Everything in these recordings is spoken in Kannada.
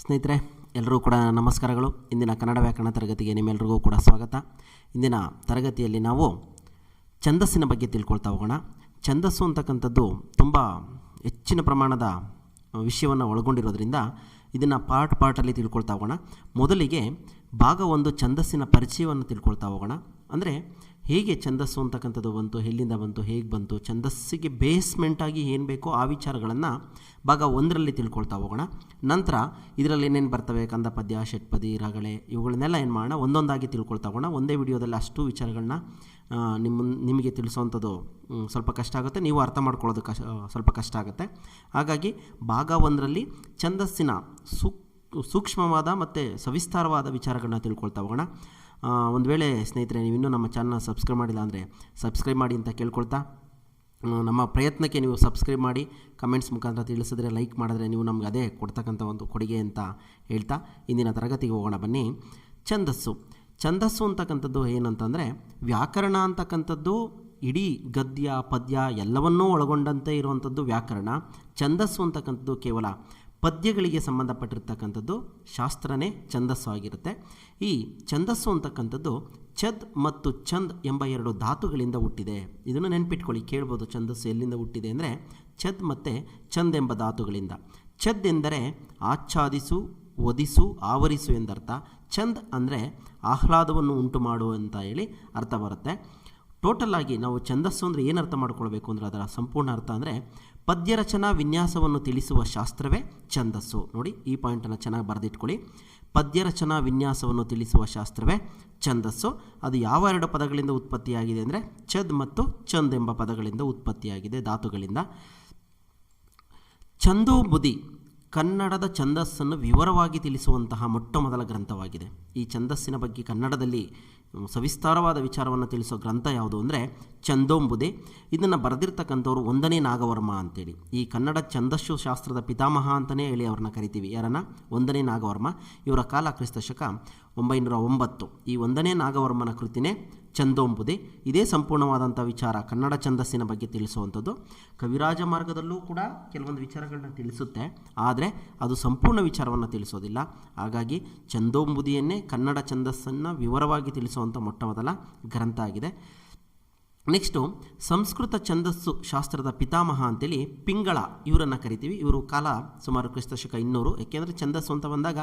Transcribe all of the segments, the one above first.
ಸ್ನೇಹಿತರೆ ಎಲ್ಲರೂ ಕೂಡ ನಮಸ್ಕಾರಗಳು. ಇಂದಿನ ಕನ್ನಡ ವ್ಯಾಕರಣ ತರಗತಿಗೆ ನಿಮ್ಮೆಲ್ಲರಿಗೂ ಕೂಡ ಸ್ವಾಗತ. ಇಂದಿನ ತರಗತಿಯಲ್ಲಿ ನಾವು ಛಂದಸ್ಸಿನ ಬಗ್ಗೆ ತಿಳ್ಕೊಳ್ತಾ ಹೋಗೋಣ. ಛಂದಸ್ಸು ಅಂತಕ್ಕಂಥದ್ದು ತುಂಬ ಹೆಚ್ಚಿನ ಪ್ರಮಾಣದ ವಿಷಯವನ್ನು ಒಳಗೊಂಡಿರೋದ್ರಿಂದ ಇದನ್ನು ಪಾರ್ಟ್ ಪಾರ್ಟಲ್ಲಿ ತಿಳ್ಕೊಳ್ತಾ ಹೋಗೋಣ. ಮೊದಲಿಗೆ ಭಾಗ ಒಂದು ಛಂದಸ್ಸಿನ ಪರಿಚಯವನ್ನು ತಿಳ್ಕೊಳ್ತಾ ಹೋಗೋಣ. ಅಂದರೆ ಹೇಗೆ ಛಂದಸ್ಸು ಅಂತಕ್ಕಂಥದ್ದು ಬಂತು, ಎಲ್ಲಿಂದ ಬಂತು, ಹೇಗೆ ಬಂತು, ಛಂದಸ್ಸಿಗೆ ಬೇಸ್ಮೆಂಟಾಗಿ ಏನು ಬೇಕೋ ಆ ವಿಚಾರಗಳನ್ನು ಭಾಗ ಒಂದರಲ್ಲಿ ತಿಳ್ಕೊಳ್ತಾ ಹೋಗೋಣ. ನಂತರ ಇದರಲ್ಲಿ ಏನೇನು ಬರ್ತವೆ? ಕಂದ ಪದ್ಯ ಷಟ್ಪದಿ, ರಗಳೆ, ಇವುಗಳನ್ನೆಲ್ಲ ಏನು ಮಾಡೋಣ? ಒಂದೊಂದಾಗಿ ತಿಳ್ಕೊಳ್ತಾ ಹೋಗೋಣ. ಒಂದೇ ವಿಡಿಯೋದಲ್ಲಿ ಅಷ್ಟು ವಿಚಾರಗಳನ್ನ ನಿಮ್ಮ ನಿಮಗೆ ತಿಳಿಸುವಂಥದ್ದು ಸ್ವಲ್ಪ ಕಷ್ಟ ಆಗುತ್ತೆ. ನೀವು ಅರ್ಥ ಮಾಡ್ಕೊಳ್ಳೋದು ಕಷ್ಟ ಸ್ವಲ್ಪ ಕಷ್ಟ ಆಗುತ್ತೆ. ಹಾಗಾಗಿ ಭಾಗ ಒಂದರಲ್ಲಿ ಛಂದಸ್ಸಿನ ಸೂಕ್, ಸೂಕ್ಷ್ಮವಾದ ಮತ್ತು ಸವಿಸ್ತಾರವಾದ ವಿಚಾರಗಳನ್ನ ತಿಳ್ಕೊಳ್ತಾ ಹೋಗೋಣ. ಒಂದು ವೇಳೆ ಸ್ನೇಹಿತರೆ, ನೀವು ಇನ್ನೂ ನಮ್ಮ ಚಾನಲ್ನ ಸಬ್ಸ್ಕ್ರೈಬ್ ಮಾಡಿಲ್ಲ ಅಂದರೆ ಸಬ್ಸ್ಕ್ರೈಬ್ ಮಾಡಿ ಅಂತ ಕೇಳ್ಕೊಳ್ತಾ. ನಮ್ಮ ಪ್ರಯತ್ನಕ್ಕೆ ನೀವು ಸಬ್ಸ್ಕ್ರೈಬ್ ಮಾಡಿ ಕಮೆಂಟ್ಸ್ ಮುಖಾಂತರ ತಿಳಿಸಿದ್ರೆ ಲೈಕ್ ಮಾಡಿದ್ರೆ ನೀವು ನಮ್ಗೆ ಅದೇ ಕೊಡ್ತಕ್ಕಂಥ ಒಂದು ಕೊಡುಗೆ ಅಂತ ಹೇಳ್ತಾ ಇಂದಿನ ತರಗತಿಗೆ ಹೋಗೋಣ ಬನ್ನಿ. ಛಂದಸ್ಸು. ಛಂದಸ್ಸು ಅಂತಕ್ಕಂಥದ್ದು ಏನಂತಂದರೆ, ವ್ಯಾಕರಣ ಅಂತಕ್ಕಂಥದ್ದು ಇಡೀ ಗದ್ಯ, ಪದ್ಯ ಎಲ್ಲವನ್ನೂ ಒಳಗೊಂಡಂತೆ ಇರುವಂಥದ್ದು ವ್ಯಾಕರಣ. ಛಂದಸ್ಸು ಅಂತಕ್ಕಂಥದ್ದು ಕೇವಲ ಪದ್ಯಗಳಿಗೆ ಸಂಬಂಧಪಟ್ಟಿರ್ತಕ್ಕಂಥದ್ದು ಶಾಸ್ತ್ರನೇ ಛಂದಸ್ಸು ಆಗಿರುತ್ತೆ. ಈ ಛಂದಸ್ಸು ಅಂತಕ್ಕಂಥದ್ದು ಛದ್ ಮತ್ತು ಛಂದ್ ಎಂಬ ಎರಡು ಧಾತುಗಳಿಂದ ಹುಟ್ಟಿದೆ. ಇದನ್ನು ನೆನ್ಪಿಟ್ಕೊಳ್ಳಿ, ಕೇಳ್ಬೋದು ಛಂದಸ್ಸು ಎಲ್ಲಿಂದ ಹುಟ್ಟಿದೆ ಅಂದರೆ ಛದ್ ಮತ್ತು ಛಂದ್ ಎಂಬ ಧಾತುಗಳಿಂದ. ಛದ್ ಎಂದರೆ ಆಚ್ಛಾದಿಸು ಒದಿಸು ಆವರಿಸು ಎಂದರ್ಥ. ಛಂದ್ ಅಂದರೆ ಆಹ್ಲಾದವನ್ನು ಉಂಟು ಮಾಡು ಅಂತ ಹೇಳಿ ಅರ್ಥ ಬರುತ್ತೆ. ಟೋಟಲ್ ಆಗಿ ನಾವು ಛಂದಸ್ಸು ಅಂದರೆ ಏನು ಅರ್ಥ ಮಾಡ್ಕೊಳ್ಬೇಕು ಅಂದರೆ ಅದರ ಸಂಪೂರ್ಣ ಅರ್ಥ ಅಂದರೆ ಪದ್ಯ ರಚನಾ ವಿನ್ಯಾಸವನ್ನು ತಿಳಿಸುವ ಶಾಸ್ತ್ರವೇ ಛಂದಸ್ಸು. ನೋಡಿ, ಈ ಪಾಯಿಂಟನ್ನು ಚೆನ್ನಾಗಿ ಬರೆದಿಟ್ಕೊಳ್ಳಿ. ಪದ್ಯ ರಚನಾ ವಿನ್ಯಾಸವನ್ನು ತಿಳಿಸುವ ಶಾಸ್ತ್ರವೇ ಛಂದಸ್ಸು. ಅದು ಯಾವ ಎರಡು ಪದಗಳಿಂದ ಉತ್ಪತ್ತಿಯಾಗಿದೆ ಅಂದರೆ ಛದ್ ಮತ್ತು ಛಂದ್ ಎಂಬ ಪದಗಳಿಂದ ಉತ್ಪತ್ತಿಯಾಗಿದೆ ಧಾತುಗಳಿಂದ. ಛಂದೋಬುದಿ ಕನ್ನಡದ ಛಂದಸ್ಸನ್ನು ವಿವರವಾಗಿ ತಿಳಿಸುವಂತಹ ಮೊಟ್ಟ ಮೊದಲ ಗ್ರಂಥವಾಗಿದೆ. ಈ ಛಂದಸ್ಸಿನ ಬಗ್ಗೆ ಕನ್ನಡದಲ್ಲಿ ಸವಿಸ್ತಾರವಾದ ವಿಚಾರವನ್ನು ತಿಳಿಸೋ ಗ್ರಂಥ ಯಾವುದು ಅಂದರೆ ಚಂದೋಂಬುದೆ ಇದನ್ನು ಬರೆದಿರ್ತಕ್ಕಂಥವ್ರು ಒಂದನೇ ನಾಗವರ್ಮ ಅಂತೇಳಿ. ಈ ಕನ್ನಡ ಛಂದಸ್ಸು ಶಾಸ್ತ್ರದ ಪಿತಾಮಹ ಅಂತಲೇ ಹೇಳಿ ಅವ್ರನ್ನ ಕರಿತೀವಿ. ಯಾರನ್ನ? ಒಂದನೇ ನಾಗವರ್ಮ. ಇವರ ಕಾಲ ಕ್ರಿಸ್ತ ಶಕ ಒಂಬೈನೂರ ಒಂಬತ್ತು. ಈ ಒಂದನೇ ನಾಗವರ್ಮನ ಕೃತಿನೇ ಚಂದೋಂಬುದಿ ಇದೇ ಸಂಪೂರ್ಣವಾದಂಥ ವಿಚಾರ ಕನ್ನಡ ಛಂದಸ್ಸಿನ ಬಗ್ಗೆ ತಿಳಿಸುವಂಥದ್ದು. ಕವಿರಾಜ ಮಾರ್ಗದಲ್ಲೂ ಕೂಡ ಕೆಲವೊಂದು ವಿಚಾರಗಳನ್ನ ತಿಳಿಸುತ್ತೆ. ಆದರೆ ಅದು ಸಂಪೂರ್ಣ ವಿಚಾರವನ್ನು ತಿಳಿಸೋದಿಲ್ಲ. ಹಾಗಾಗಿ ಚಂದೋಂಬುದಿಯನ್ನೇ ಕನ್ನಡ ಛಂದಸ್ಸನ್ನು ವಿವರವಾಗಿ ತಿಳಿಸುವಂಥ ಮೊಟ್ಟ ಮೊದಲ ಗ್ರಂಥ ಆಗಿದೆ. ನೆಕ್ಸ್ಟು, ಸಂಸ್ಕೃತ ಛಂದಸ್ಸು ಶಾಸ್ತ್ರದ ಪಿತಾಮಹ ಅಂತೇಳಿ ಪಿಂಗಳ ಇವರನ್ನು ಕರಿತೀವಿ. ಇವರು ಕಾಲ ಸುಮಾರು ಕ್ರಿಸ್ತಶಕ ಇನ್ನೂರು. ಏಕೆಂದರೆ ಛಂದಸ್ಸು ಅಂತ ಬಂದಾಗ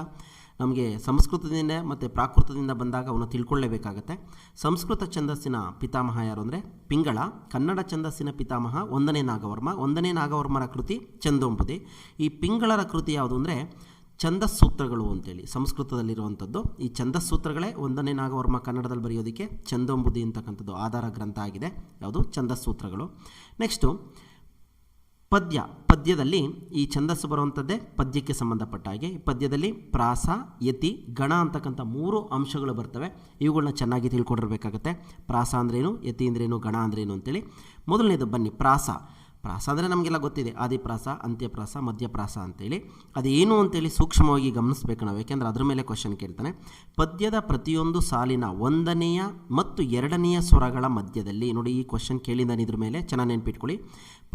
ನಮಗೆ ಸಂಸ್ಕೃತದಿಂದ ಮತ್ತು ಪ್ರಾಕೃತದಿಂದ ಬಂದಾಗ ಅವನು ತಿಳ್ಕೊಳ್ಳೇಬೇಕಾಗತ್ತೆ. ಸಂಸ್ಕೃತ ಛಂದಸ್ಸಿನ ಪಿತಾಮಹ ಯಾರು ಅಂದರೆ? ಪಿಂಗಳ. ಕನ್ನಡ ಛಂದಸ್ಸಿನ ಪಿತಾಮಹ ಒಂದನೇ ನಾಗವರ್ಮ. ಒಂದನೇ ನಾಗವರ್ಮರ ಕೃತಿ ಚಂದೋಂಬುದಿ ಈ ಪಿಂಗಳರ ಕೃತಿ ಯಾವುದು ಅಂದರೆ? ಛಂದಸ್ಸೂತ್ರಗಳು ಅಂತೇಳಿ. ಸಂಸ್ಕೃತದಲ್ಲಿರುವಂಥದ್ದು. ಈ ಛಂದಸ್ಸೂತ್ರಗಳೇ ಒಂದನೇ ನಾಗವರ್ಮ ಕನ್ನಡದಲ್ಲಿ ಬರೆಯೋದಕ್ಕೆ ಚಂದೋಂಬುದಿ ಅಂತಕ್ಕಂಥದ್ದು ಆಧಾರ ಗ್ರಂಥ ಆಗಿದೆ. ಯಾವುದು? ಛಂದಸ್ಸೂತ್ರಗಳು. ನೆಕ್ಸ್ಟು ಪದ್ಯ, ಪದ್ಯದಲ್ಲಿ ಈ ಛಂದಸ್ಸು ಬರುವಂಥದ್ದೇ ಪದ್ಯಕ್ಕೆ ಸಂಬಂಧಪಟ್ಟ ಹಾಗೆ. ಈ ಪದ್ಯದಲ್ಲಿ ಪ್ರಾಸ, ಯತಿ, ಗಣ ಅಂತಕ್ಕಂಥ ಮೂರು ಅಂಶಗಳು ಬರ್ತವೆ. ಇವುಗಳನ್ನ ಚೆನ್ನಾಗಿ ತಿಳ್ಕೊಂಡಿರ್ಬೇಕಾಗತ್ತೆ. ಪ್ರಾಸ ಅಂದ್ರೇನು, ಯತಿ ಅಂದ್ರೇನು, ಗಣ ಅಂದ್ರೇನು ಅಂತೇಳಿ. ಮೊದಲನೇದು ಬನ್ನಿ, ಪ್ರಾಸ. ಪ್ರಾಸ ಅಂದರೆ ನಮಗೆಲ್ಲ ಗೊತ್ತಿದೆ. ಆದಿಪ್ರಾಸ ಅಂತ್ಯಪ್ರಾಸ ಮಧ್ಯಪ್ರಾಸ ಅಂತೇಳಿ. ಅದೇನು ಅಂತೇಳಿ ಸೂಕ್ಷ್ಮವಾಗಿ ಗಮನಿಸ್ಬೇಕು ನಾವು. ಯಾಕೆಂದರೆ ಅದ್ರ ಮೇಲೆ ಕ್ವಶನ್ ಕೇಳ್ತಾನೆ. ಪದ್ಯದ ಪ್ರತಿಯೊಂದು ಸಾಲಿನ ಒಂದನೆಯ ಮತ್ತು ಎರಡನೆಯ ಸ್ವರಗಳ ಮಧ್ಯದಲ್ಲಿ, ನೋಡಿ ಈ ಕ್ವಶನ್ ಕೇಳಿದ್ದಾನೆ ಇದ್ರ ಮೇಲೆ, ಚೆನ್ನಾಗಿ ನೆನ್ಪಿಟ್ಕೊಳ್ಳಿ.